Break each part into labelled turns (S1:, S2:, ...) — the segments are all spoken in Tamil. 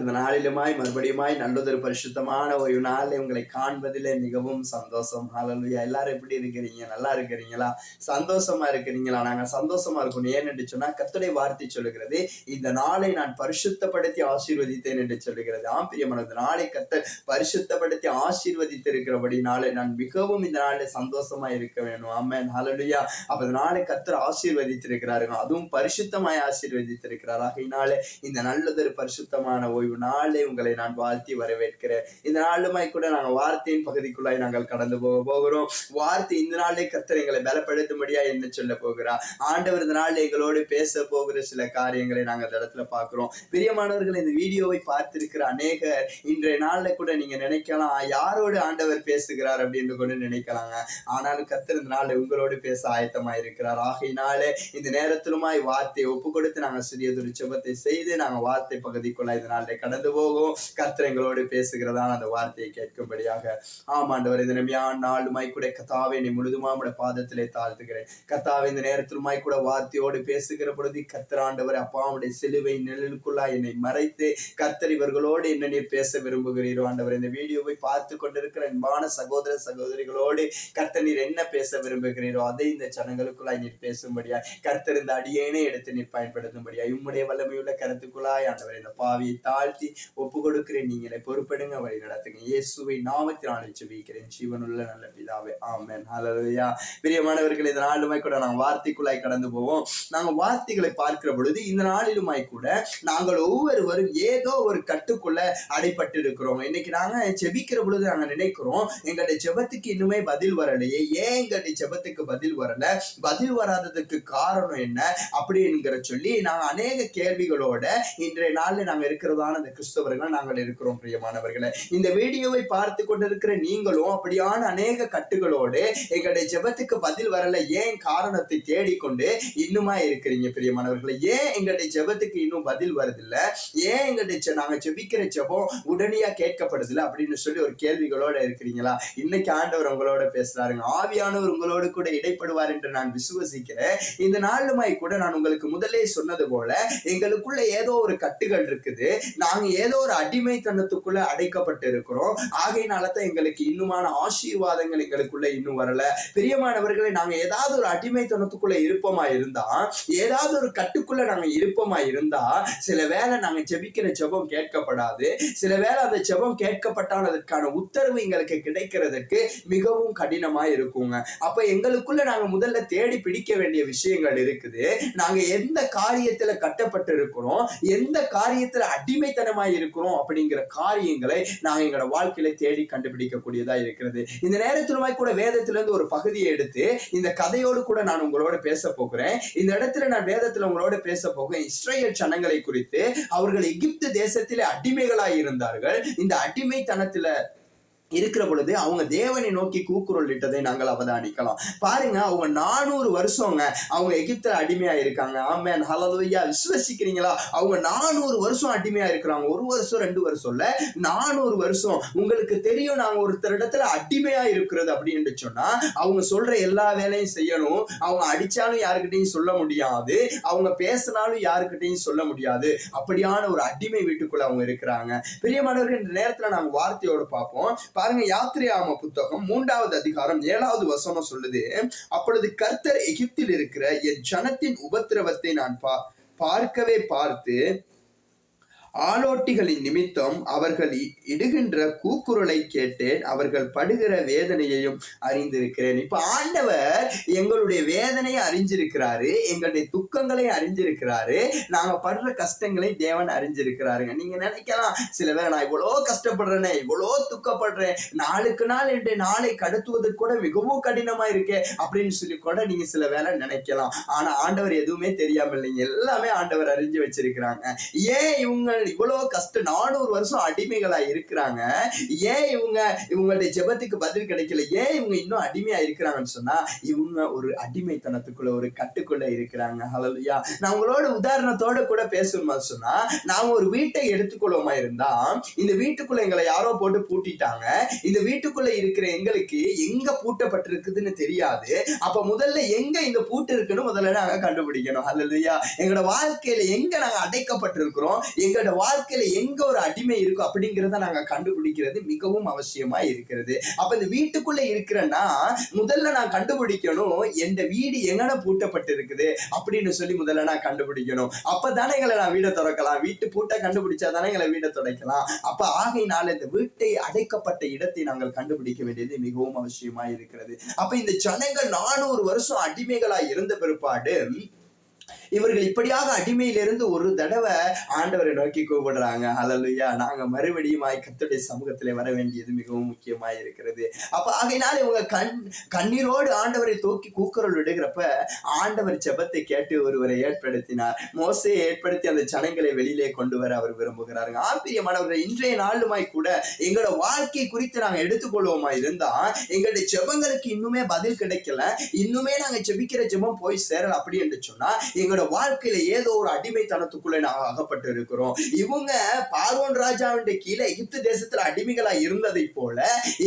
S1: இந்த நாளிலுமாய் மறுபடியுமாய் நல்லதொரு பரிசுத்தமான ஒரு நாள் உங்களை காண்பதிலே மிகவும் சந்தோஷம். ஹலலுயா எல்லாரும் எப்படி இருக்கிறீங்க? நல்லா இருக்கிறீங்களா? சந்தோஷமா இருக்கிறீங்களா? நாங்க சந்தோஷமா இருக்கணும் ஏன் என்று சொன்னா கர்த்தருடைய வார்த்தை சொல்லுகிறது இந்த நாளை நான் பரிசுத்தப்படுத்தி ஆசீர்வதித்தேன் என்று சொல்லுகிறது. ஆம் இந்த நாளை கத்த பரிசுத்தப்படுத்தி ஆசீர்வதித்து இருக்கிறபடினாலே நான் மிகவும் இந்த நாளில் சந்தோஷமா இருக்க வேணும் ஆமென் ஹலலுயா அப்ப இந்த நாளை கத்தர் ஆசீர்வதித்திருக்கிறாருங்க. அதுவும் பரிசுத்தமாய் ஆசீர்வதித்திருக்கிறார். ஆகையினாலே இந்த நல்லதொரு பரிசுத்தமான ஓய்வு நாளே உங்களை நான் வாழ்த்தி வரவேற்கிறேன். இந்த நாளுமாய் கூட நாங்கள் வார்த்தையின் பகுதிக்குள்ளாய் நாங்கள் கடந்து போக போகிறோம். வார்த்தை இந்த நாளே கர்த்தர் எங்களை பலப்படுத்தும்படியா என்ன சொல்ல போகிறார். ஆண்டவர் இந்த நாள் எங்களோடு பேச போகிற சில காரியங்களை நாங்கள் இந்த இடத்துல பார்க்குறோம். பிரியமானவர்கள் இந்த வீடியோவை பார்த்திருக்கிற அநேகர் இன்றைய நாளில் கூட நீங்க நினைக்கலாம் யாரோடு ஆண்டவர் பேசுகிறார்? அப்படின்னு கூட நினைக்கலாங்க. ஆனாலும் கர்த்தர் இந்த நாளில் உங்களோடு பேச ஆயத்தமா இருக்கிறார் ஆகையினாலே இந்த நேரத்திலுமாய் வார்த்தையை ஒப்பு கொடுத்து நாங்கள் சிறியதொரு செபத்தை செய்து நாங்கள் வார்த்தை பகுதிக்குள்ள இந்த நாளில் கடந்து போகும். கர்த்தர் எங்களோடு பேசுகிறதான அந்த வார்த்தையை கேட்கும்படியாக ஆமாண்டவர் இந்த நம்பியான் நாளுமாய் கூட கத்தாவை நீ முழுதுமா உடைய பாதத்திலே தாழ்த்துகிறேன். கத்தாவை இந்த நேரத்திலுமாய் கூட வார்த்தையோடு பேசுகிற பொழுது கர்த்தர் ஆண்டவர் அப்பாவுடைய சிலுவை நிழலுக்குள்ளா என்னை மறைத்து கர்த்தர் இவர்களோடு என்ன நீர் பேச விரும்புகிறீரோ ஆண்டவர் இந்த வீடியோவை பார்த்து கொண்டிருக்கிற அன்பான சகோதர சகோதரிகளோடு கர்த்தர் நீர் என்ன பேச விரும்புகிறீரோ அதை இந்த ஜனங்களுக்குள்ளாய் நீர் பேசும்படியா கர்த்தர் இந்த அடியேனே எடுத்து நீர் பயன்படுத்தும்படியா இம்முடைய வல்லமையுள்ள கருத்துக்குள்ளாய் ஆண்டவர் இந்த ஆவியை தாழ்த்தி ஒப்பு கொடுக்கிறேன் நீங்களை பொறுப்படுங்க வழி நடத்துங்க. இயேசுவை நாமத்தினாலே ஜெபிக்கிறேன். ஜீவனுள்ள நல்ல பிதாவே ஆமேன். ஹalleluya. பிரியமானவர்கள் இந்த நாளுமே கூட நாங்கள் வார்த்தைக்குள்ளாய் கடந்து போவோம். நாங்கள் வார்த்தைகளை பார்க்கிற பொழுது இந்த நாளிலுமாய் கூட நாங்கள் ஒவ்வொருவரும் ஏதோ ஒரு கட்டுக்குள்ள அடைப்பட்டு இருக்கிறோம் இன்னைக்கு நாங்க ஜெபிக்கிற பொழுது நாங்க நினைக்கிறோம் எங்களுடைய ஜெபத்துக்கு இன்னுமே பதில் வரலையே. ஏன் எங்களுடைய ஜெபத்துக்கு பதில் வரல? பதில் வராததுக்கு காரணம் என்ன? அப்படிங்கிற சொல்லி நாங்கள் அநேக கேள்விகளோட இன்றைய நாளில் நாங்கள் இருக்கிறதான அந்த கிறிஸ்தவர்கள் நாங்கள் இருக்கிறோம் பிரியமானவர்களை. இந்த வீடியோவை பார்த்து கொண்டிருக்கிற நீங்களும் அப்படியான அநேக கட்டுகளோடு எங்களுடைய ஜெபத்துக்கு பதில் வரல ஏன் காரணத்தை தேடிக்கொண்டு இன்னுமா இருக்கிறீங்க பிரியமானவர்களை? ஏன் எங்களுடைய ஜெபத்துக்கு இன்னும் பதில் வருதில்ல? ஏன் எங்களுடைய நாங்க ஜெபிக்கிற ஜெபம் உடனடியா கேட்கப்படுதில்ல அப்படின்னு சொல்லி ஒரு கேள்விகளோட இருக்கிறீங்களா? இன்னைக்கு ஆண்டவர் உங்களோட பேசுறாருங்க. ஆவியானவர் உங்களோடு கூட இடைப்படுவார் என்று நான் விசுவசிக்கிறேன். இந்த நாளுமாய் கூட நான் உங்களுக்கு முதலே சொன்னது போல எங்களுக்குள்ள ஏதோ ஒரு கட்டுகள் இருக்குது. நாங்க ஏதோ ஒரு அடிமைத்தனத்துக்குள்ள அடைக்கப்பட்டு இருக்கிறோம் ஆகையினால தான் எங்களுக்கு இன்னுமான ஆசீர்வாதங்கள் எங்களுக்குள்ள இன்னும் வரல. பிரியமானவர்களை நாங்க ஏதாவது ஒரு அடிமைத்தனத்துக்குள்ள இருப்போமா இருந்தா ஏதாவது ஒரு கட்டுக்குள்ள நாங்க இருப்போமா இருந்தா சில வேளை நாங்க ஜெபிக்கிற ஜெபம் கேட்கப்படாது. சில வேளை அந்த ஜெபம் கேட்கப்பட்டால் அதற்கான உத்தரவு எங்களுக்கு கிடைக்கிறதுக்கு மிகவும் கடினமா இருக்குங்க. அப்ப எங்களுக்குள்ள நாங்க முதல்ல தேடி பிடிக்க வேண்டிய விஷயங்கள் இருக்குது. நாங்க எந்த காரியத்துல கட்டப்பட்டு இருக்கிறோம் எந்த காரியத்துல அடிமைத்தனமா இருக்கிறோம் அப்படிங்கிற காரியங்களை நாங்க எங்களோட வாழ்க்கையில தேடி கண்டுபிடிக்கக்கூடியதா இருக்கிறது. இந்த நேரத்திலுமாய் கூட வேதத்துல இருந்து ஒரு பகுதியை எடுத்து இந்த கதையோடு கூட நான் உங்களோட பேச போகிறேன். இந்த இடத்துல நான் வேதத்துல உங்களோட பேச போகிறேன். இஸ்ரேல் ஜனங்களை குறித்து அவர்கள் எகிப்து தேசத்திலே அடிமைகளாய் இருந்தார்கள். இந்த அடிமைத்தனத்துல இருக்கிற பொழுது அவங்க தேவனை நோக்கி கூக்குரல் இட்டதை நாங்கள் அவதானிக்கலாம். பாருங்க அவங்க நானூறு வருஷங்க அவங்க எகிப்துல அடிமையா இருக்காங்க. ஆமேன். ஹலலுயா விசுவசிக்கிறீங்களா? அவங்க நானூறு வருஷம் அடிமையா இருக்கிறாங்க. ஒரு வருஷம் ரெண்டு வருஷம் இல்ல. நானூறு வருஷம். உங்களுக்கு தெரியும் நாங்க ஒருத்தர் இடத்துல அடிமையா இருக்கிறது அப்படின்னு சொன்னா அவங்க சொல்ற எல்லா வேலையும் செய்யணும். அவங்க அடிச்சாலும் யாருக்கிட்டையும் சொல்ல முடியாது. அவங்க பேசினாலும் யாருக்கிட்டையும் சொல்ல முடியாது. அப்படியான ஒரு அடிமை வீட்டுக்குள்ள அவங்க இருக்கிறாங்க. பிரியமானவர்கள் இந்த நேரத்துல நாங்க வார்த்தையோட பார்ப்போம். பாருங்க யாத்திரையாம புத்தகம் மூன்றாவது அதிகாரம் ஏழாவது வசனம் சொல்லுது அப்பொழுது கர்த்தர் எகிப்தில் இருக்கிற என் ஜனத்தின் உபத்திரவத்தை நான் பா பார்க்கவே பார்த்து ஆலோட்டிகளின் நிமித்தம் அவர்கள் இடுகின்ற கூக்குரலை கேட்டேன். அவர்கள் படுகிற வேதனையையும் அறிந்திருக்கிறேன். இப்ப ஆண்டவர் எங்களுடைய வேதனையை அறிஞ்சிருக்கிறாரு எங்களுடைய துக்கங்களை அறிஞ்சிருக்கிறாரு நாங்க படுற கஷ்டங்களை தேவன் அறிஞ்சிருக்கிறாருங்க. நீங்க நினைக்கலாம் சில பேர் நான் இவ்வளோ கஷ்டப்படுறேனே இவ்வளோ துக்கப்படுறேன் நாளுக்கு நாள் என்னுடைய நாளை கடத்துவதற்கு கூட மிகவும் கடினமா இருக்கே அப்படின்னு சொல்லி கூட நீங்க சில வேளை நினைக்கலாம். ஆனா ஆண்டவர் எதுவுமே தெரியாம இல்லைங்க. எல்லாமே ஆண்டவர் அறிஞ்சு வச்சிருக்கிறாங்க. ஏன் இவங்க இவ்வளோ கஷ்டம் நானூறு வருஷம் அடிமைகளா இருக்கிறாங்க. ஏன் இவங்க இவங்களுடைய ஜெபத்துக்கு பதில் கிடைக்கல? ஏன் இவங்க இன்னும் அடிமையா இருக்கிறாங்கன்னு சொன்னா இவங்க ஒரு அடிமைத்தனத்துக்குள்ள ஒரு கட்டுக்குள்ள இருக்கிறாங்க. ஹalleluya நான் உங்களோட உதாரணத்தோட கூட பேசணுமா சொன்னா நாங்க ஒரு வீட்டை எடுத்துக்கொள்வோமா இருந்தா இந்த வீட்டுக்குள்ள எங்களை யாரோ போட்டு பூட்டிட்டாங்க. இந்த வீட்டுக்குள்ள இருக்கிற எங்களுக்கு எங்க பூட்டப்பட்டிருக்குதுன்னு தெரியாது. அப்ப முதல்ல எங்க இந்த பூட்டு இருக்குன்னு முதல்ல நாங்க கண்டுபிடிக்கணும். ஹalleluya எங்களோட வாழ்க்கையில எங்க நாங்க அடைக்கப்பட்டிருக்கிறோம்? எங்களோட எங்களோட வாழ்க்கையில எங்க ஒரு அடிமை இருக்கும் அப்படிங்கிறத நாங்க கண்டுபிடிக்கிறது மிகவும் அவசியமா இருக்கிறது. அப்ப இந்த வீட்டுக்குள்ள இருக்கிறேன்னா முதல்ல நான் கண்டுபிடிக்கணும் எந்த வீடு எங்கன பூட்டப்பட்டு இருக்குது அப்படின்னு சொல்லி முதல்ல நான் கண்டுபிடிக்கணும். அப்பதானே எங்களை நான் வீடை திறக்கலாம். வீட்டு பூட்டை கண்டுபிடிச்சா தானே எங்களை வீடை துடைக்கலாம். அப்ப ஆகையினால இந்த வீட்டை அடைக்கப்பட்ட இடத்தை நாங்கள் கண்டுபிடிக்க வேண்டியது மிகவும் அவசியமா இருக்கிறது. அப்ப இந்த ஜனங்கள் நானூறு வருஷம் அடிமைகளா இருந்த பிற்பாடு இவர்கள் இப்படியாக அடிமையிலிருந்து ஒரு தடவை ஆண்டவரை நோக்கி கூப்பிடுறாங்க. அலலுயா நாங்க மறுபடியும் கத்துடைய சமூகத்திலே வர வேண்டியது மிகவும் முக்கியமாய் இருக்கிறது. அப்ப ஆகையினால் இவங்க கண் கண்ணீரோடு ஆண்டவரை தூக்கி கூக்குரல் விடுகிறப்ப ஆண்டவர் ஜெபத்தை கேட்டு ஒருவரை ஏற்படுத்தினார். மோசையை ஏற்படுத்தி அந்த ஜனங்களை வெளியிலே கொண்டு வர அவர் விரும்புகிறாருங்க. ஆம்பிரியமானவர்கள் இன்றைய நாளுமாய் கூட எங்களோட வாழ்க்கை குறித்து நாங்க எடுத்துக்கொள்வோமா இருந்தா எங்களுடைய ஜெபங்களுக்கு இன்னுமே பதில் கிடைக்கல. இன்னுமே நாங்க ஜெபிக்கிற ஜெபம் போய் சேரல அப்படி என்று சொன்னா எங்களோட நம்மளோட வாழ்க்கையில ஏதோ ஒரு அடிமைத்தனத்துக்குள்ள நான் அகப்பட்டு இருக்கிறோம் இவங்க பார்வோன் ராஜாவின் கீழே எகிப்து தேசத்துல அடிமைகளா இருந்ததை போல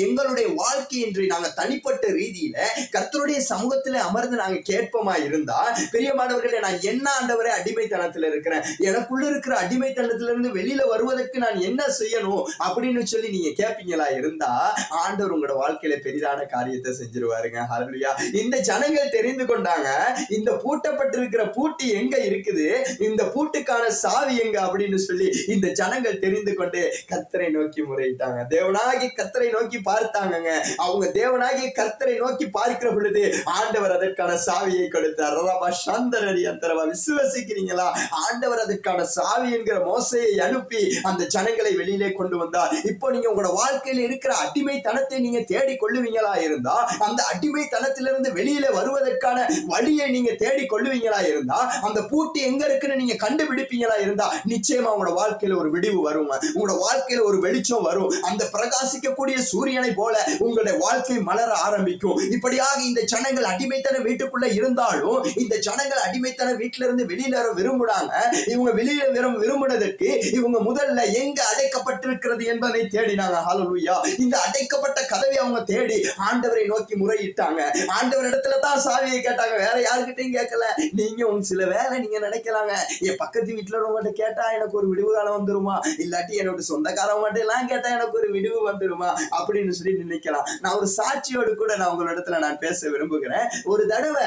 S1: எங்களுடைய வாழ்க்கை இன்று நாங்க தனிப்பட்ட ரீதியில கர்த்தருடைய சமூகத்துல அமர்ந்து நாங்க கேட்போமா இருந்தா பெரியமானவர்களே நான் என்ன ஆண்டவரே அடிமைத்தனத்துல இருக்கிறேன்? எனக்குள்ள இருக்கிற அடிமைத்தனத்துல இருந்து வெளியில வருவதற்கு நான் என்ன செய்யணும் அப்படின்னு சொல்லி நீங்க கேட்பீங்களா இருந்தா ஆண்டவர் உங்களோட வாழ்க்கையில பெரிதான காரியத்தை செஞ்சிருவாருங்க. ஹalleluya இந்த ஜனங்கள் தெரிந்து கொண்டாங்க இந்த பூட்டப்பட்டிருக்கிற பூட்டி எங்க இருக்குது? இந்த பூட்டுக்கான சாவி எங்க? அப்படின்னு சொல்லி இந்த ஜனங்கள் தெரிந்து கொண்டு கத்தரை நோக்கி முறையிட்டாங்க. தேவனாகி கத்தரை நோக்கி பார்த்தாங்கங்க. அவங்க தேவனாகி கர்த்தரை நோக்கி பார்க்கிற பொழுது ஆண்டவர் அதற்கான சாவியை கொடுத்தார். ரபா சந்தரடி அந்தரவா விசுவசிக்கிறீங்களா? ஆண்டவர் அதற்கான சாவி என்கிற மோசையை அனுப்பி அந்த ஜனங்களை வெளியிலே கொண்டு வந்தார். இப்போ நீங்க உங்களோட வாழ்க்கையில இருக்கிற அடிமைத்தனத்தை நீங்க தேடி கொள்ளுவீங்களா இருந்தா அந்த அடிமைத்தனத்திலிருந்து வெளியில வருவதற்கான வழியை நீங்க தேடி கொள்ளுவீங்களா இருந்தா அந்த பூட்டு எங்க இருக்குன்னு நீங்க கண்டுபிடிப்பீங்களா இருந்தா நிச்சயமா உங்களோட வாழ்க்கையில ஒரு விடிவு வரும். உங்களோட வாழ்க்கையில ஒரு வெளிச்சம் வரும். அந்த பிரகாசிக்கக்கூடிய சூரியனை போல உங்களுடைய வாழ்க்கை மலர ஆரம்பிக்கும். இப்படியாக இந்த ஜனங்கள் அடிமைத்தன வீட்டுக்குள்ள இருந்தாலும் இந்த ஜனங்கள் அடிமைத்தன வீட்டுல இருந்து வெளியில வர விரும்புறாங்க. இவங்க வெளியில விரும் விரும்புனதற்கு இவங்க முதல்ல எங்க அடைக்கப்பட்டிருக்கிறது என்பதை தேடினாங்க. ஹalleluya இந்த அடைக்கப்பட்ட கதவை அவங்க தேடி ஆண்டவரை நோக்கி முறையிட்டாங்க. ஆண்டவர் இடத்துல தான் சாவியை கேட்டாங்க. வேற யாருக்கிட்டையும் கேட்கல. நீங்க உங்க சில வேலை நீங்க நினைக்கலாங்க. என் பக்கத்து வீட்டுல உள்ளவங்ககிட்ட கேட்டா எனக்கு ஒரு விடுவு காலம் வந்துருமா? இல்லாட்டி என்னோட சொந்தக்காரன் மட்டும் எல்லாம் கேட்டா எனக்கு ஒரு விடுவு வந்துருமா? அப்படின்னு சொல்லி நினைக்கலாம். நான் ஒரு சாட்சியோடு கூட நான் உங்களிடத்துல நான் பேச விரும்புகிறேன். ஒரு தடவை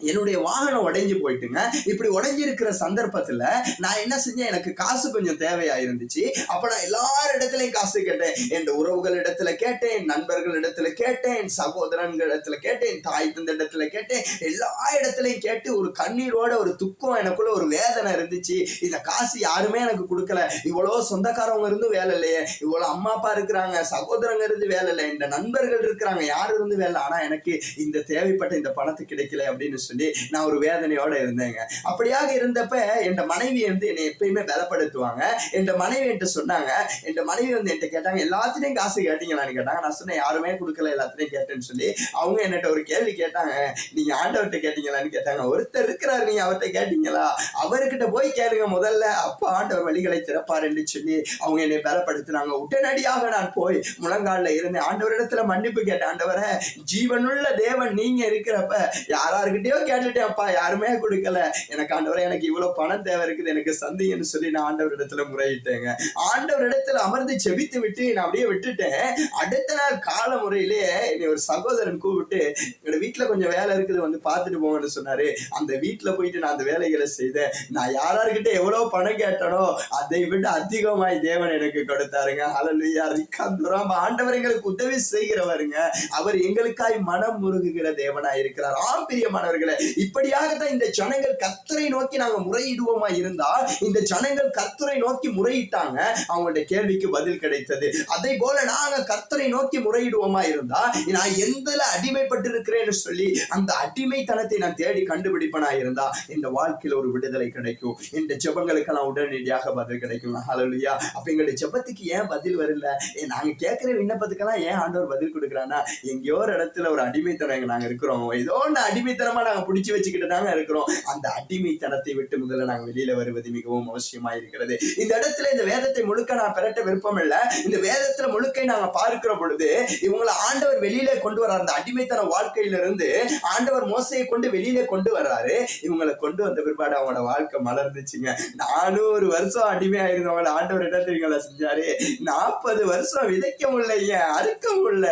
S1: என்னுடைய வாகனம் உடைஞ்சு போயிட்டுங்க. இப்படி உடைஞ்சிருக்கிற சந்தர்ப்பத்துல நான் என்ன செஞ்சேன்? எனக்கு காசு கொஞ்சம் தேவையா இருந்துச்சு அப்ப நான் எல்லார் இடத்துலயும் காசு கேட்டேன். என் உறவுகள் இடத்துல கேட்டேன் என் நண்பர்கள் இடத்துல கேட்டேன் என் சகோதரன்கள் இடத்துல கேட்டேன் என் தாய் தந்த இடத்துல கேட்டேன். எல்லா இடத்துலயும் கேட்டு ஒரு கண்ணீரோட ஒரு துக்கம் எனக்குள்ள ஒரு வேதனை இருந்துச்சு. இந்த காசு யாருமே எனக்கு கொடுக்கல. இவ்வளோ சொந்தக்காரவங்க இருந்து வேலை இல்லையே. இவ்வளோ அம்மா அப்பா இருக்கிறாங்க சகோதரங்க இருந்து வேலை இல்லை இந்த நண்பர்கள் இருக்கிறாங்க யாரு இருந்து வேலை ஆனா எனக்கு இந்த தேவைப்பட்ட இந்த பணத்தை கிடைக்கல அப்படின்னு சொல்லி நான் ஒரு வேதனையோட இருந்தேங்க. அப்படியாக இருந்தப்ப என் மனைவி வந்து என்னை எப்பயுமே பலப்படுத்துவாங்க. என் மனைவி என்கிட்ட சொன்னாங்க. என் மனைவி வந்து என்கிட்ட கேட்டாங்க எல்லாத்துலயும் காசு கேட்டீங்களான்னு கேட்டாங்க. நான் சொன்னேன் யாருமே கொடுக்கல எல்லாத்துலயும் கேட்டேன்னு சொல்லி. அவங்க என்னட்ட ஒரு கேள்வி கேட்டாங்க. நீங்க ஆண்டவர்கிட்ட கேட்டீங்களான்னு கேட்டாங்க. ஒருத்தர் இருக்கிறாரு நீங்க அவர்கிட்ட கேட்டீங்களா? அவர்கிட்ட போய் கேளுங்க முதல்ல. அப்ப ஆண்டவர் வழிகளை திறப்பாருன்னு சொல்லி அவங்க என்னை பலப்படுத்தினாங்க. உடனடியாக நான் போய் முழங்காலில் இருந்தேன் ஆண்டவரிடத்துல மன்னிப்பு கேட்டேன் ஆண்டவரை. ஜீவனுள்ள தேவன் நீங்க இருக்கிறப்ப யாராருக்கிட்டயோ கேட்டுட்டேன்ப்பா யாருமே கொடுக்கல. எனக்கு ஆண்டவரை எனக்கு இவ்வளவு பணம் தேவை இருக்குது. எனக்கு சந்திங்கன்னு சொல்லி நான் ஆண்டவரிடத்துல முறையிட்டேங்க. ஆண்டவரிடத்துல அமர்ந்து செபித்து விட்டு நான் அப்படியே விட்டுட்டேன். அடுத்த நாள் கால முறையிலே என்னை ஒரு சகோதரன் கூப்பிட்டு என்னோட வீட்டுல கொஞ்சம் வேலை இருக்குது வந்து பார்த்துட்டு போங்கன்னு சொன்னாரு. அந்த வீட்டுல போயிட்டு நான் அந்த வேலைகளை செய்தேன். நான் யாராருக்கிட்ட எவ்வளவு பணம் கேட்டனோ அதை விட அதிகமாய் தேவன் எனக்கு கொடுத்தாருங்க. அலலுயா ரிக்காந்துராம் ஆண்டவர் எங்களுக்கு உதவி செய்கிறவருங்க. அவர் எங்களுக்காய் மனம் முருகுகிற தேவனாய் இருக்கிறார் ஆம்பிரியமானவர்கள் பிரியமானவர்களே இப்படியாகத்தான் இந்த ஜனங்கள் கத்தரை நோக்கி நாங்க முறையிடுவோமா இருந்தா இந்த ஜனங்கள் கத்தரை நோக்கி முறையிட்டாங்க அவங்களுடைய கேள்விக்கு பதில் கிடைத்தது. அதே போல நாங்க கத்தரை நோக்கி முறையிடுவோமா இருந்தா நான் எந்தல அடிமைப்பட்டிருக்கிறேன்னு சொல்லி அந்த அடிமைத்தனத்தை நான் தேடி கண்டுபிடிப்பனா இருந்தா இந்த வாழ்க்கையில ஒரு விடுதலை கிடைக்கும். இந்த ஜெபங்களுக்கெல்லாம் உடனடியாக பதில் கிடைக்கும். ஹலோலியா அப்ப எங்களுடைய ஜெபத்துக்கு ஏன் பதில் வரல? ஏ, நாங்க கேட்கிற விண்ணப்பத்துக்கெல்லாம் ஏன் ஆண்டவர் பதில் கொடுக்குறான்னா எங்கேயோ ஒரு இடத்துல ஒரு அடிமைத்தனம் நாங்க இருக்கிறோம். ஏதோ ஒன்று அடிமைத்தனமா நாங்க நாங்க பிடிச்சு வச்சுக்கிட்டு தாங்க இருக்கிறோம். அந்த அடிமைத்தனத்தை விட்டு முதல்ல நாங்க வெளியில வருவது மிகவும் அவசியமா இருக்கிறது. இந்த இடத்துல இந்த வேதத்தை முழுக்க நான் பெறட்ட விருப்பம் இல்ல. இந்த வேதத்துல முழுக்கை நாங்க பார்க்கிற பொழுது இவங்களை ஆண்டவர் வெளியில கொண்டு வர அந்த அடிமைத்தன வாழ்க்கையில இருந்து ஆண்டவர் மோசையை கொண்டு வெளியில கொண்டு வர்றாரு. இவங்களை கொண்டு வந்த பிற்பாடு அவங்களோட வாழ்க்கை மலர்ந்துச்சுங்க. நானூறு வருஷம் அடிமையா இருந்தவங்களை ஆண்டவர் என்ன தெரியுங்களா செஞ்சாரு? நாற்பது வருஷம் விதைக்க முடியலைங்க அறுக்க முடியல?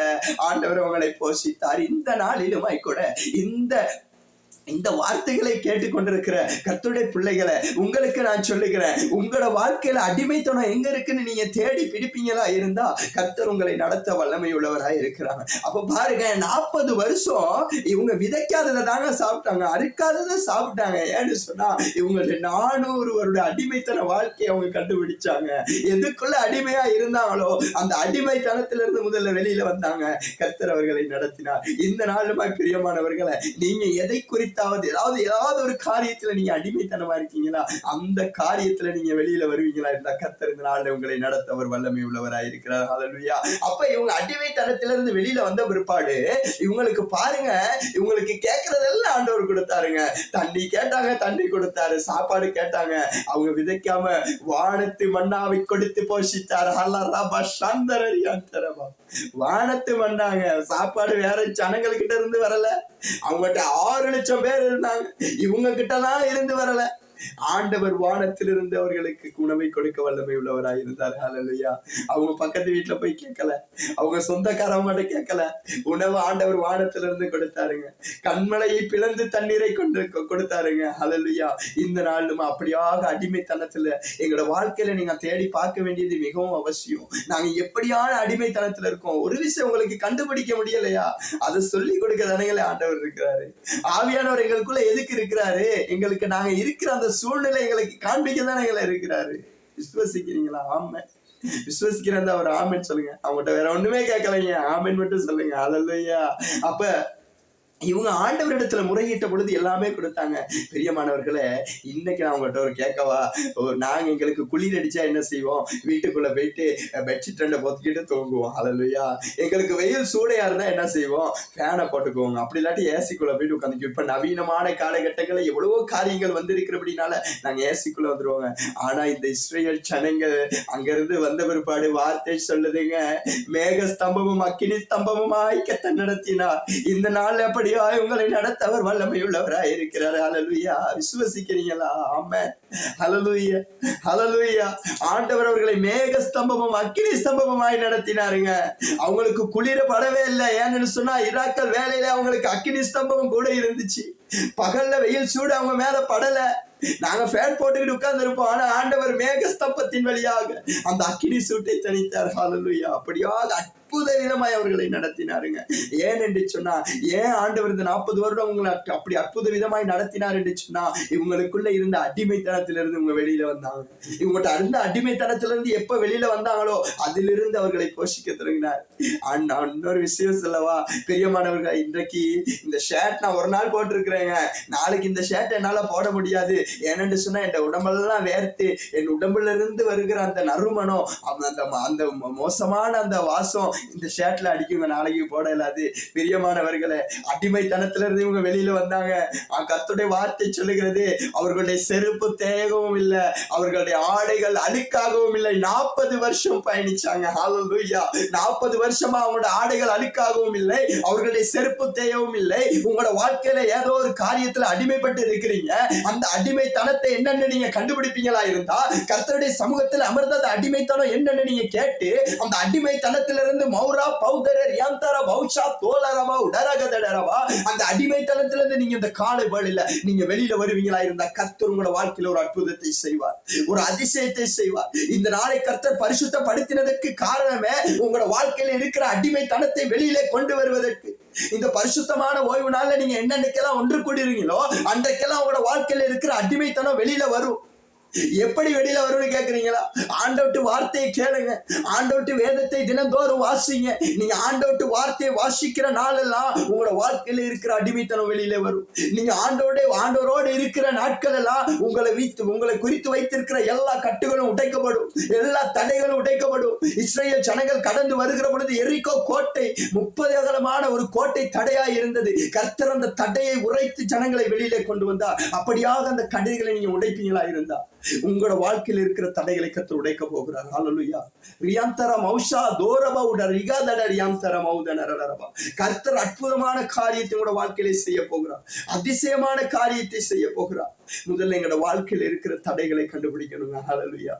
S1: ஆண்டவர் உங்களை போஷித்தார். இந்த நாளிலுமாய் கூட இந்த இந்த வார்த்தைகளை கேட்டுக்கொண்டிருக்கிற கத்துடைய பிள்ளைகளை உங்களுக்கு நான் சொல்லுகிறேன் உங்களோட வாழ்க்கையில அடிமைத்தனம் எங்க இருக்குன்னு நீங்க தேடி பிடிப்பீங்களா? இருந்தா கர்த்தர் உங்களை நடத்த வல்லமை உள்ளவரா இருக்கிறாங்க அப்ப பாருங்க நாற்பது வருஷம் இவங்க விதைக்காததை தாங்க சாப்பிட்டாங்க அறுக்காததை சாப்பிட்டாங்க. ஏன்னு சொன்னா இவங்களுடைய நானூறு வருட அடிமைத்தன வாழ்க்கையை அவங்க கண்டுபிடிச்சாங்க. எதுக்குள்ள அடிமையா இருந்தாங்களோ அந்த அடிமைத்தனத்துல இருந்து முதல்ல வெளியில வந்தாங்க. கத்தர் அவர்களை நடத்தினார். இந்த நாளுமா பிரியமானவர்களை நீங்க எதை குறித்து குறித்தாவது ஏதாவது ஏதாவது ஒரு காரியத்துல நீங்க அடிமைத்தனமா இருக்கீங்களா? அந்த காரியத்துல நீங்க வெளியில வருவீங்களா? இந்த கர்த்தர் இந்த நாள்ல உங்களை நடத்த அவர் வல்லமை உள்ளவராய் இருக்கிறார். ஹalleluya அப்ப இவங்க அடிமைத்தனத்துல இருந்து வெளியில வந்த பிற்பாடு இவங்களுக்கு பாருங்க இவங்களுக்கு கேட்கறதெல்லாம் ஆண்டவர் கொடுத்தாருங்க. தண்ணி கேட்டாங்க தண்ணி கொடுத்தாரு. சாப்பாடு கேட்டாங்க. அவங்க விதைக்காம வானத்து மண்ணாவை கொடுத்து போஷித்தார். ஹல்லரா பஷந்தரரியாந்தரபா வானத்து மண்ணாங்க. சாப்பாடு வேற ஜனங்கள்கிட்ட இருந்து வரல. அவங்ககிட்ட ஆறு லட்சம் பேர் இருந்தாங்க. இவங்க கிட்டதான் இருந்து வரல. ஆண்டவர் வானத்திலிருந்து அவர்களுக்கு உணவை கொடுக்க வல்லமை உள்ளவராய் இருந்தார். ஹalleluya அவங்க பக்கத்து வீட்டுல போய் கேட்கல அவங்க சொந்தக்காரவங்க கேட்கல உணவு ஆண்டவர் வானத்திலிருந்து கொடுத்தாருங்க. கண்மலையை பிளந்து தண்ணீரை கொண்டு கொடுத்தாருங்க. ஹalleluya இந்த நாளும் அப்படியாக அடிமைத்தனத்துல எங்களோட வாழ்க்கையில நீங்க தேடி பார்க்க வேண்டியது மிகவும் அவசியம். நாங்க எப்படியான அடிமைத்தனத்துல இருக்கோம்? ஒரு விஷயம் உங்களுக்கு கண்டுபிடிக்க முடியலையா? அதை சொல்லி கொடுக்க தானங்களே ஆண்டவர் இருக்கிறாரு. ஆவியானவர் எங்களுக்குள்ள எதுக்கு இருக்கிறாரு? எங்களுக்கு நாங்க இருக்கிற அந்த சூழ்நிலை எங்களுக்கு காண்பிக்க தானே எங்களை இருக்கிறாரு. விசுவசிக்கிறீங்களா? ஆமை விசுவசிக்கிறதா அவர் ஆமைன்னு சொல்லுங்க. அவங்ககிட்ட வேற ஒண்ணுமே கேட்கலைங்க. ஆமைன்னு மட்டும் சொல்லுங்க. அதல்லையா அப்ப இவங்க ஆண்டவரிடத்துல முறையிட்ட பொழுது எல்லாமே கொடுத்தாங்க. பெரியமானவர்களே இன்னைக்கு நான் உங்கள்கிட்ட ஒரு கேட்கவா? ஓ, நாங்க எங்களுக்கு குளிர் அடிச்சா என்ன செய்வோம்? வீட்டுக்குள்ள போயிட்டு பெட்ஷீட் ரெண்டை பொத்திக்கிட்டு தூங்குவோம். ஹalleluya எங்களுக்கு வெயில் சூடையா இருந்தா என்ன செய்வோம்? ஃபேனை போட்டுக்குவோங்க. அப்படி இல்லாட்டி ஏசிக்குள்ள போயிட்டு உட்காந்துக்குவோம் இப்ப நவீனமான காலகட்டங்கள்ல எவ்வளவோ காரியங்கள் வந்திருக்கிறபடினால நாங்க ஏசிக்குள்ள வந்துருவோங்க. ஆனா இந்த இஸ்ரேல் ஜனங்கள் அங்கிருந்து வந்த பிற்பாடு வார்த்தை சொல்லுதுங்க மேக ஸ்தம்பமும் அக்கினி ஸ்தம்பமும் கத்த நடத்தினார். இந்த நாள் அப்படியா உங்களை நடத்தவர் வல்லமை உள்ளவராய் இருக்கிறார். அலலுயா விசுவசிக்கிறீங்களா? ஆமா அலலுயா அலலுயா ஆண்டவர் அவர்களை மேக ஸ்தம்பமும் அக்கினி ஸ்தம்பமுமாய் நடத்தினாருங்க. அவங்களுக்கு குளிர படவே இல்லை. ஏன்னு சொன்னா இராக்கள் வேலையில அவங்களுக்கு அக்கினி ஸ்தம்பமும் கூட இருந்துச்சு. பகல்ல வெயில் சூடு அவங்க மேல படல. நாங்க ஃபேன் போட்டுக்கிட்டு உட்கார்ந்து இருப்போம் ஆனா ஆண்டவர் மேக ஸ்தம்பத்தின் வழியாக அந்த அக்கினி சூட்டை தணித்தார். ஹalleluya. அப்படியாக அற்புத விதமாய் அவர்களை நடத்தினாருங்க. ஏன் என்று சொன்னா ஏன் ஆண்டவர் இந்த நாற்பது வருடம் உங்களை அப்~ அப்படி அற்புத விதமாய் நடத்தினார் என்று சொன்னா இவங்களுக்குள்ள இருந்த அடிமைத்தனத்திலிருந்து இவங்க வெளியில வந்தாங்க. இவங்கள்ட்ட இருந்த அடிமைத்தனத்திலிருந்து எப்ப வெளியில வந்தாங்களோ அதிலிருந்து அவர்களை போஷிக்க தொடங்கினார். அண்ணா இன்னொரு விஷயம் சொல்லவா பெரியமானவர்கள் இன்றைக்கு இந்த ஷர்ட் நான் ஒரு நாள் போட்டிருக்கிறேங்க. நாளைக்கு இந்த ஷர்ட் என்னால போட முடியாது. ஏனென்று சொன்னா என் உடம்பெல்லாம் வேர்த்து என் உடம்புல இருந்து வருகிற அந்த நறுமணம் அந்த அந்த அந்த மோசமான அந்த வாசம் இந்த ஷர்ட்ல அடிக்குங்க நாளைக்கு போட இல்லாது. பிரியமானவர்களை அடிமைத்தனத்துல இருந்து இவங்க வெளியில வந்தாங்க. கத்துடைய வார்த்தை சொல்லுகிறது அவர்களுடைய செருப்பு தேகவும் இல்லை அவர்களுடைய ஆடைகள் அழுக்காகவும் இல்லை. நாற்பது வருஷம் பயணிச்சாங்க. ஹalleluya நாற்பது வருஷமா அவங்களோட ஆடைகள் அழுக்காகவும் இல்லை அவர்களுடைய செருப்பு தேயவும் இல்லை. உங்களோட வாழ்க்கையில ஏதோ ஒரு காரியத்துல அடிமைப்பட்டு இருக்கிறீங்க. அந்த அடிமைத்தனத்தை என்னென்ன நீங்க கண்டுபிடிப்பீங்களா இருந்தா கர்த்தருடைய சமூகத்தில் அமர்ந்த அந்த அடிமைத்தனம் என்னன்னு நீங்க கேட்டு அந்த அடிமைத்தனத்திலிருந்து மௌரா பௌதரர் யாந்தர பௌஷா தோலரவா உடரகதடரவா. அந்த அடிமைத்தனத்துல இருந்து நீங்க இந்த காலை வழியில நீங்க வெளியில வருவீங்களா இருந்தா கர்த்தர் உங்களோட வாழ்க்கையில ஒரு அற்புதத்தை செய்வார். ஒரு அதிசயத்தை செய்வார். இந்த நாளை கர்த்தர் பரிசுத்தப்படுத்தினதற்கு காரணமே உங்களோட வாழ்க்கையில இருக்கிற அடிமைத்தனத்தை வெளியில கொண்டு வருவதற்கு. இந்த பரிசுத்தமான ஓய்வு நாள்ல நீங்க என்னென்னக்கெல்லாம் ஒன்று கூடுறீங்களோ அன்றைக்கெல்லாம் உங்களோட வாழ்க்கையில இருக்கிற அடிமைத்தனம் வெளியில வரும். எப்படி வெளியில வரும்னு கேக்குறீங்களா? ஆண்டவட்டு வார்த்தையை கேளுங்க. ஆண்டவட்டு வேதத்தை தினந்தோறும் வாசிங்க. நீங்க ஆண்டவட்டு வார்த்தையை வாசிக்கிற நாளெல்லாம் உங்களோட வாழ்க்கையில இருக்கிற அடிமைத்தனம் வெளியில வரும். நீங்க ஆண்டோட ஆண்டவரோடு இருக்கிற நாட்கள் எல்லாம் உங்களை வைத்து உங்களை குறித்து வைத்திருக்கிற எல்லா கட்டுகளும் உடைக்கப்படும். எல்லா தடைகளும் உடைக்கப்படும். இஸ்ரேல் ஜனங்கள் கடந்து வருகிற பொழுது எரிக்கோ கோட்டை முப்பது அகலமான ஒரு கோட்டை தடையாய் இருந்தது. கர்த்தர் அந்த தடையை உரைத்து ஜனங்களை வெளியிலே கொண்டு வந்தார். அப்படியாக அந்த கடைகளை நீங்க உடைப்பீங்களா இருந்தா? உங்களோட வாழ்க்கையில் இருக்கிற தடைகளை கத்து உடைக்க போகிறார். ஹalleluya ரியாந்தரம் ஔஷா தோரபா உட ரிகாதட ரியாந்தரம் ஔதனரபா கர்த்தர் அற்புதமான காரியத்தை உங்களோட வாழ்க்கையில செய்ய போகிறார். அதிசயமான காரியத்தை செய்ய போகிறார். முதல்ல எங்களோட வாழ்க்கையில இருக்கிற தடைகளை கண்டுபிடிக்கணுங்க. ஹalleluya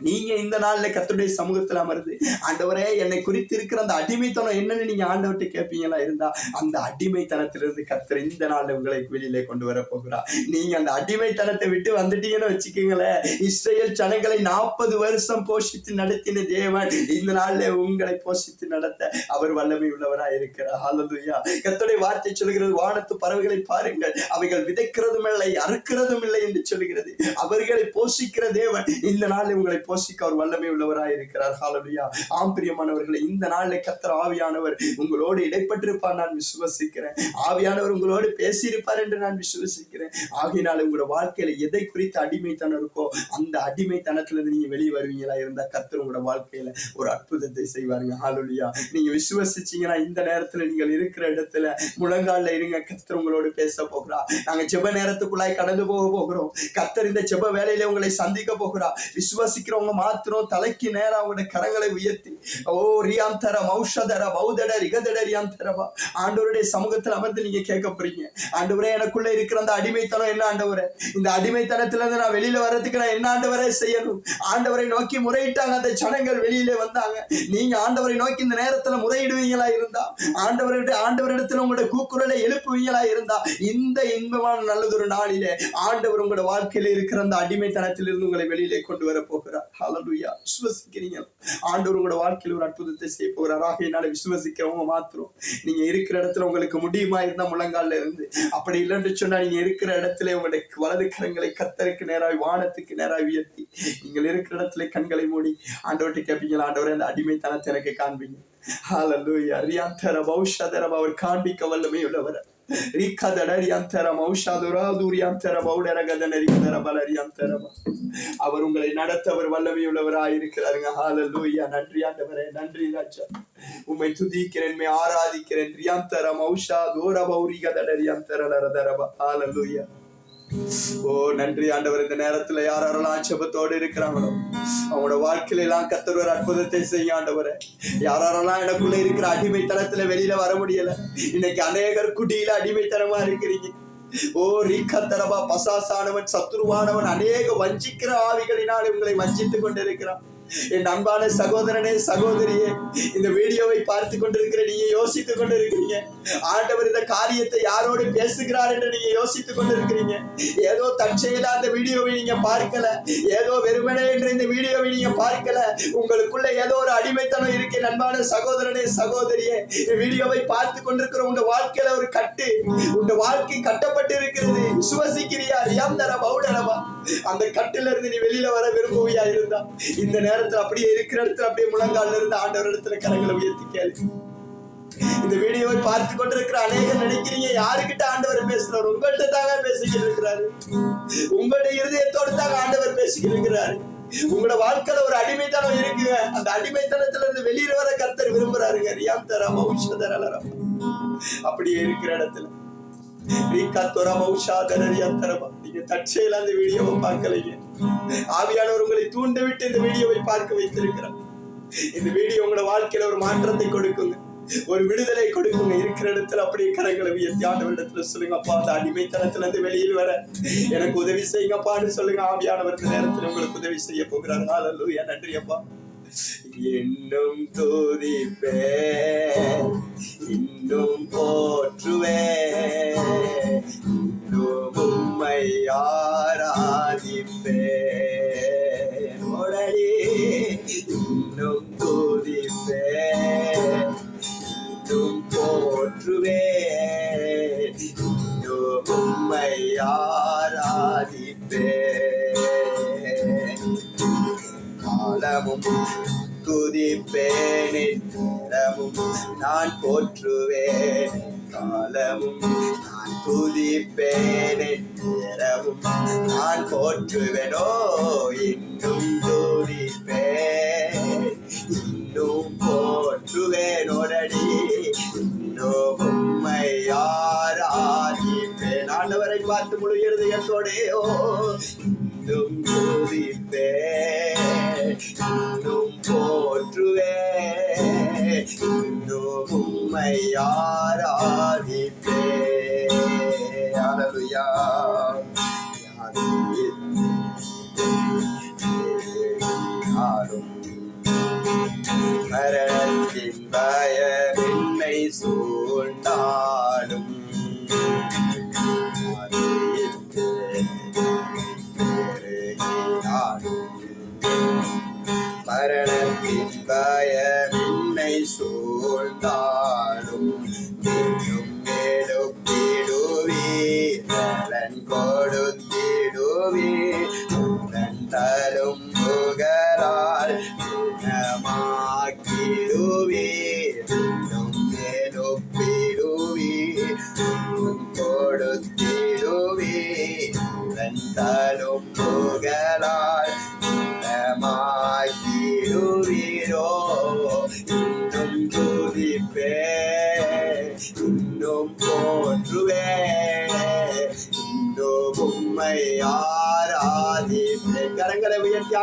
S1: நீங்க இந்த நாள்ல கத்துடைய சமூகத்துல அமருது. ஆண்டவரே என்னை குறித்து இருக்கிற அந்த அடிமைத்தனம் என்னன்னு நீங்க ஆண்டவர்கிட்ட கேட்பீங்களா இருந்தா அந்த அடிமைத்தனத்திலிருந்து கத்துற இந்த நாள்ல உங்களை வெளியிலே கொண்டு வர போகிறா நீங்க அந்த அடிமைத்தனத்தை விட்டு வந்துட்டீங்கன்னு வச்சுக்கோங்களேன். இஸ்ரேல் ஜனங்களை நாற்பது வருஷம் போஷித்து நடத்தின தேவன் இந்த நாள்ல உங்களை போஷித்து நடத்த அவர் வல்லமை உள்ளவரா இருக்கிறார். ஹalleluya கத்துடைய வார்த்தை சொல்கிறது வானத்து பறவைகளை பாருங்கள். அவைகள் விதைக்கிறதும் இல்லை அறுக்கிறதும் இல்லை என்று சொல்கிறது அவர்களை போஷிக்கிற தேவன் இந்த நாள் உங்களை போஷிக்க அவர் வல்லமை உள்ளவராய் இருக்கிறார். ஹalleluya ஆம்பிரியமானவர்களை இந்த நாளில் கர்த்தர் ஆவியானவர் உங்களோடு இடைப்பட்டிருப்பார் நான் விசுவசிக்கிறேன். ஆவியானவர் உங்களோடு பேசியிருப்பார் என்று நான் விசுவசிக்கிறேன். ஆகையினால உங்களோட வாழ்க்கையில எதை குறித்து அடிமைத்தனம் இருக்கோ அந்த அடிமைத்தனத்துல இருந்து நீங்க வெளியே வருவீங்களா இருந்தா கர்த்தர் உங்களோட வாழ்க்கையில ஒரு அற்புதத்தை செய்வாருங்க. ஹalleluya நீங்க விசுவசிச்சீங்கன்னா இந்த நேரத்துல நீங்கள் இருக்கிற இடத்துல முழங்கால இருங்க கர்த்தர் உங்களோடு பேச போகிறா. நாங்க ஜெப நேரத்துக்குள்ளாய் கடந்து போக போகிறோம். கத்தர் இந்த ஜெப வேலையில உங்களை சந்திக்க போகிறா. போகிறார் இருக்கிறவங்க மாத்திரம் தலைக்கு நேரம் அவங்களுடைய கரங்களை உயர்த்தி ஓ ரியாம் தர மௌஷதர பௌதட ரிகதட ரியாம் தரவா ஆண்டவருடைய சமூகத்தில் அமர்ந்து நீங்க கேட்க போறீங்க ஆண்டவரே எனக்குள்ள இருக்கிற அந்த அடிமைத்தனம் என்ன ஆண்டவரே? இந்த அடிமைத்தனத்துல இருந்து நான் வெளியில வர்றதுக்கு நான் என்ன ஆண்டவரே செய்யணும்? ஆண்டவரை நோக்கி முறையிட்டாங்க அந்த ஜனங்கள் வெளியிலே வந்தாங்க. நீங்க ஆண்டவரை நோக்கி இந்த நேரத்துல முறையிடுவீங்களா இருந்தா? ஆண்டவருடைய ஆண்டவரிடத்துல உங்களுடைய கூக்குரலை எழுப்புவீங்களா இருந்தா? இந்த இன்பமான நல்லதொரு நாளிலே ஆண்டவர் உங்களோட வாழ்க்கையில இருக்கிற அந்த அடிமைத்தனத்திலிருந்து உங்களை வெளியிலே கொண்டு வர போகிறார். ஹலலுயா விசுவசிக்கிறீங்க. ஆண்டவர் உங்களோட வாழ்க்கையில ஒரு அற்புதத்தை செய்ய போகிறார். ஆகையினால விசுவசிக்கிறவங்க மாத்திரம். நீங்க இருக்கிற இடத்துல உங்களுக்கு முடியுமா இருந்தா முழங்கால இருந்து. அப்படி இல்லைன்னு சொன்னா நீங்க இருக்கிற இடத்துல உங்களுடைய வலது கரங்களை கத்தருக்கு நேராக வானத்துக்கு நேராக உயர்த்தி. நீங்கள் இருக்கிற இடத்துல கண்களை மூடி ஆண்டவர்கிட்ட கேட்பீங்களா? ஆண்டவரே அந்த அடிமைத்தனத்தை எனக்கு காண்பீங்க. ஹalleluya. ரியாந்தர பௌஷதர அவர் காண்பிக்க வல்லமை உள்ளவர் ரிக்கதட ரியாந்தர மௌஷாதுரா தூரியாந்தர பௌடர கதன ரிக்கதர பல ரியாந்தர அவர் உங்களை நடத்தவர் அவர் வல்லமை உள்ளவராய் இருக்கிறாருங்க ஹalleluya நன்றி ஆண்டவரே நன்றி ராஜா உம்மை துதிக்கிறேன் உம்மை ஆராதிக்கிறேன் ரியாந்தர மௌஷா தூர பௌரி கதட ரியாந்தர லரதரப ஹalleluya ஓ நன்றி ஆண்டவர். இந்த நேரத்துல யாரெல்லாம் செபத்தோடு இருக்கிறாங்களோ அவங்களோட வாழ்க்கையில எல்லாம் கத்தர் ஒரு அற்புதத்தை செய்ய ஆண்டவர. யாரெல்லாம் எனக்குள்ள இருக்கிற அடிமைத்தனத்துல வெளியில வர முடியல. இன்னைக்கு அநேகர் குடியில அடிமைத்தனமா இருக்கிறீங்க. ஓ ரீக்கத்தரபா பசாசானவன் சத்துருவானவன் அநேக வஞ்சிக்கிற ஆவிகளினால் உங்களை வஞ்சித்துக் கொண்டிருக்கிறான். என் அன்பான சகோதரனே சகோதரியே இந்த வீடியோவை பார்த்து கொண்டிருக்கிற நீங்க யோசித்துக் கொண்டிருக்கிறீங்க. ஆண்டவர் இந்த காரியத்தை யாரோடு பேசுகிறார் என்று நீங்க யோசித்துக் கொண்டிருக்கிறீங்க. ஏதோ தற்செயலா அந்த வீடியோவை நீங்க பார்க்கல. ஏதோ வெறுமனே என்று இந்த வீடியோவை நீங்க பார்க்கல. உங்களுக்குள்ள ஏதோ ஒரு அடிமைத்தனம் இருக்கு. அன்பான சகோதரனே சகோதரியே வீடியோவை பார்த்து கொண்டிருக்கிற உங்க வாழ்க்கையில ஒரு கட்டு. உங்க வாழ்க்கை கட்டப்பட்டு இருக்கிறது விசுவசிக்கிறியா ரியாந்தர பௌடரவா அந்த கட்டில இருந்து நீ வெளியில வர விரும்புவியா இருந்தா? இந்த நேரத்துல அப்படியே இருக்கிற இடத்துல அப்படியே முழங்கால இருந்து ஆண்டவர் இடத்துல கரங்களை உயர்த்தி கேளு. இந்த வீடியோவை பார்த்து கொண்டிருக்கிற அநேகர் நினைக்கிறீங்க யாருக்கிட்ட ஆண்டவர் பேசுறாரு? உங்கள்கிட்ட தாங்க பேசிக்கிட்டு இருக்கிறாரு. உங்களுடைய இருதயத்தோடு தாங்க ஆண்டவர் பேசிக்கிட்டு இருக்கிறாரு. உங்களோட வாழ்க்கையில ஒரு அடிமைத்தனம் இருக்குங்க. அந்த அடிமைத்தனத்துல இருந்து வெளியில வர கர்த்தர் விரும்புறாருங்க. ரியாம் தரம் ஔஷதரலரம் அப்படியே இருக்கிற இடத்துல. ரீகா தொரம் தரமா நீங்க தற்செயல அந்த வீடியோவை பார்க்கலைங்க ஆவியானவர் உங்களை தூண்ட விட்டு இந்த வீடியோவை பார்க்க வைத்திருக்கிறார். இந்த வீடியோ உங்களோட வாழ்க்கையில ஒரு மாற்றத்தை கொடுக்குங்க. ஒரு விடுதலை கொடுக்குங்க. இருக்கிற இடத்துல அப்படியே கரங்களை உயர்த்தி ஆண்டவரிடத்துல சொல்லுங்க அப்பா அந்த அடிமைத்தனத்துல இருந்து வெளியில் வர. எனக்கு உதவி செய்யுங்கப்பான்னு சொல்லுங்க. ஆவியானவர் நேரத்தில் நேரத்துல உங்களுக்கு உதவி செய்ய போகிறார். நன்றி அப்பா இன்னும் துதிப்பே இன்னும் போற்றுவே இன்னும் உம்மை ஆராதிப்பே உடனே இன்னும் துதிப்பே இன்னும் போற்றுவே இன்னும் உம்மை ஆராதிப்பே காலமும் துதிப்பேனே. நேரமும் நான் போற்றுவேன். காலமும் நான் துதிப்பேனே. நேரமும் நான் போற்றுவேனோ இன்னும் துதிப்பேன். இன்னும் போற்றுவேன் உடனே இன்னும் உம்மை ஆராதிப்பேன். ஆண்டவரை பார்த்து முழு இருதயத்தோடேயோ இன்னும் துதிப்பேன். இன்னும் உம்மை ஆராதிப்பேன்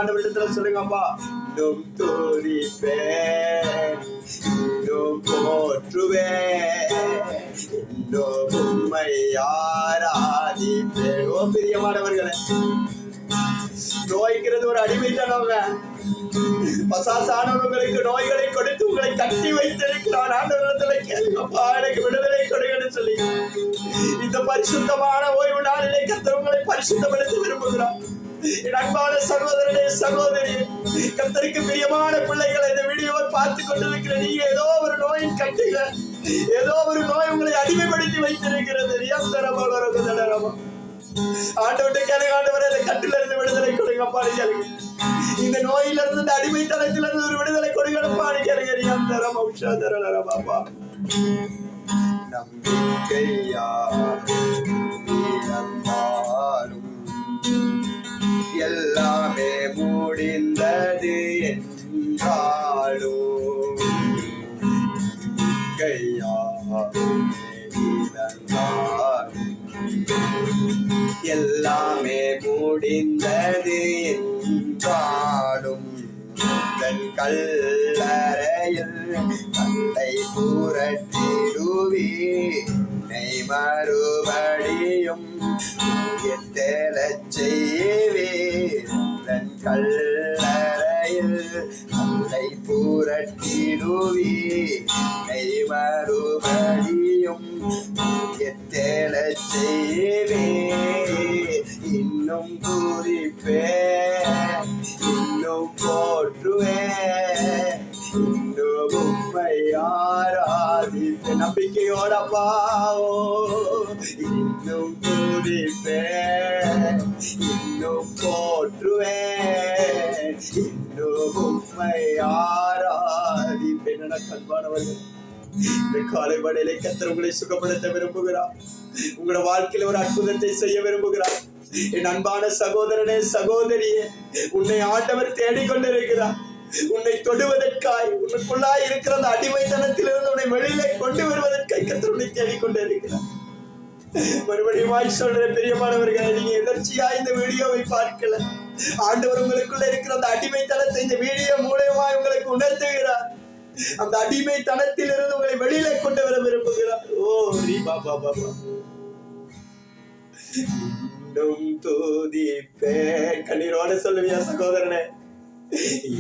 S1: ஆண்டு உயர்த்தி சொல்லுங்க சொல்லுங்கப்பா. இன்னும் துதிப்பே இன்னும் போற்றுவே இன்னும் உம்மை ஆராதிப்பே ஓ பிரியமானவர்களே நோய்க்கிறது ஒரு அடிமைத்தனவங்க பசாசானவர்களுக்கு நோய்களை கொடுத்து உங்களை கட்டி வைத்திருக்கிறான். ஆண்டவரிடத்துல கேளுங்கப்பா எனக்கு விடுதலை கொடுங்கன்னு சொல்லி. இந்த பரிசுத்தமான ஓய்வு நாளிலே கர்த்தர் உங்களை பரிசுத்தப்படுத்த விரும்புகிறான் என் அன்பான சகோதரனே சகோதரி கர்த்தருக்கு பிரியமான பிள்ளைகளை இந்த வீடியோவை பார்த்து கொண்டிருக்கிற நீங்க ஏதோ ஒரு நோயின் கட்டில ஏதோ ஒரு நோய் உங்களை அடிமைப்படுத்தி வைத்திருக்கிறது. ரியம் தரமா வரது தடரமா ஆண்டவர்கிட்ட கேளுங்க ஆண்டவரே கட்டில இருந்து விடுதலை கொடுங்க பாடி இந்த நோயில இருந்து இந்த அடிமைத்தனத்தில இருந்து ஒரு விடுதலை கொடுங்க பாடி ரியம் தரம் உஷா தரலர பாபா நம்பிக்கையா இழந்தாலும் எல்லாமே முடிந்தது என்றாலோ? எல்லாமே முடிந்தது என்றாலும் தன் கல்லறையில் தந்தை புரட்டிடுவே மறுபடியும் எத்தேலச் செய்வே தன் கல்லறையில் தந்தை புரட்டிடுவே. மறுபடியும் எத்தேலச் செய்வே இன்னும் துதிப்பே இன்னும் போற்றுவே இன்னும் உம்மை ஆராதிப்பே நம்பிக்கையோட பாவோ இன்னும் துதிப்பே இன்னும் போற்றுவேன் இன்னும் உம்மை ஆராதிப்பே என கண்பானவர்கள்? இந்த காலை வடையிலே கத்தர் உங்களை சுகப்படுத்த விரும்புகிறார். உங்களோட வாழ்க்கையில ஒரு அற்புதத்தை செய்ய விரும்புகிறார். என் அன்பான சகோதரனே சகோதரியே உன்னை ஆண்டவர் தேடிக்கொண்டிருக்கிறார். உன்னை தொடுவதற்காய் உனக்குள்ளாய் இருக்கிற அந்த அடிமைத்தனத்திலிருந்து உன்னை வெளியிலே கொண்டு வருவதற்காய் கத்தர் உன்னை தேடிக்கொண்டிருக்கிறார். மறுபடியும் சொல்ற பெரியமானவர்கள் நீங்க எதர்ச்சியா இந்த வீடியோவை பார்க்கல. ஆண்டவர் உங்களுக்குள்ள இருக்கிற அந்த அடிமைத்தனத்தை இந்த வீடியோ மூலயமா உங்களுக்கு உணர்த்துகிறார். அந்த அடிமைத்தனத்தில் இருந்து உங்களை வெளியில கொண்டு வர விரும்புகிறார். ஓ ரீ பாபா பாபா இன்னும் தூதிப்பேன். கண்ணீரோட சொல்லுவியா சகோதரனே?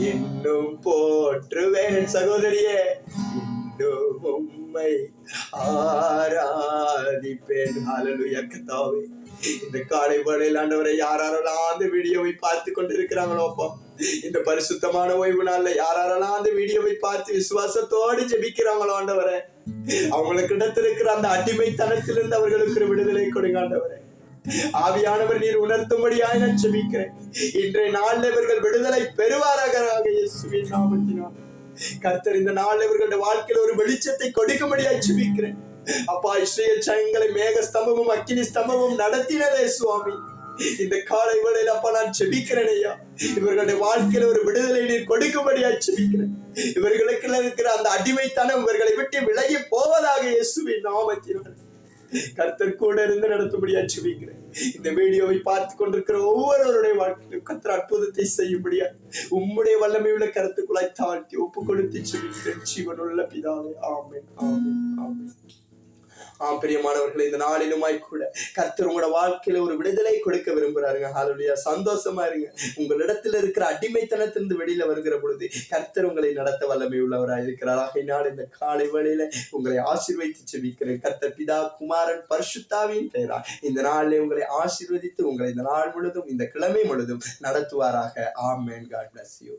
S1: இன்னும் போற்றுவேன் சகோதரியே. இன்னும் உம்மை. ஆராதிப்பேன் ஹalleluya கர்த்தாவே. இந்த காலை வேளையில் ஆண்டவரை யாரெல்லாம் அந்த வீடியோவை பார்த்து கொண்டிருக்கிறாங்களோ அப்பா இந்த பரிசுத்தமான ஓய்வு நாள்ல யாரெல்லாம் அந்த வீடியோவை பார்த்து விசுவாசத்தோடு ஜெபிக்கிறாங்களோ ஆண்டவரே அவங்களுக்கு இடத்திருக்கிற அந்த அடிமைத்தனத்திலிருந்து அவர்களுக்கு ஒரு விடுதலை கொடுங்க ஆண்டவரே. ஆவியானவர் நீர் உணர்த்தும்படியாய் நான் ஜெபிக்கிறேன். இன்றைய நாளில் இவர்கள் விடுதலை பெறுவாராக இயேசுவின் நாமத்தினால். கர்த்தர் இந்த நாள் இவர்களுடைய வாழ்க்கையில் ஒரு வெளிச்சத்தை கொடுக்கும்படியா செபிக்கிறேன் அப்பா இஸ்ரேல் சங்கங்களை மேக ஸ்தம்பமும் அக்கினி ஸ்தம்பமும் நடத்தினதே சுவாமி. இந்த காலை வேளையில் அப்பா நான் செபிக்கிறேன் ஐயா. இவர்களுடைய வாழ்க்கையில ஒரு விடுதலை நீர் கொடுக்கும்படியா செபிக்கிறேன் இவர்களுக்கு இருக்கிற அந்த அடிமைத்தனம் இவர்களை விட்டு விலகி போவதாக இயேசுவின் நாமத்தினால். கர்த்தர் கூட இருந்து நடத்தும்படியா செபிக்கிறேன் இந்த வீடியோவை பார்த்து கொண்டிருக்கிற ஒவ்வொருவருடைய வாழ்க்கையிலும் கத்திர அற்புதத்தை செய்யும்படியா உம்முடைய வல்லமை உள்ள கருத்துக்குள்ளாய் தாழ்த்தி ஒப்பு கொடுத்து சொல்லி ஜீவனுள்ள பிதாவே ஆமே ஆமே ஆமே ஆம் பிரியமானவர்களே இந்த நாளிலுமாய் கூட கர்த்தர் உங்களோட வாழ்க்கையில ஒரு விடுதலை கொடுக்க விரும்புறாருங்க. ஹalleluya சந்தோஷமா இருங்க. உங்களிடத்துல இருக்கிற அடிமைத்தனத்திலிருந்து வெளியில வருகிற பொழுது கர்த்தர் உங்களை நடத்த வல்லமை உள்ளவராக இருக்கிறார். ஆகையினால் இந்த காலை வழியில உங்களை ஆசீர்வதித்து செபிக்கிறேன். கர்த்தர் பிதா குமாரன் பரிசுத்தாவின் பெயரா இந்த நாளிலே உங்களை ஆசீர்வதித்து உங்களை இந்த நாள் முழுதும் இந்த கிழமை முழுதும் நடத்துவாராக. ஆமென் காட் பிளஸ் யூ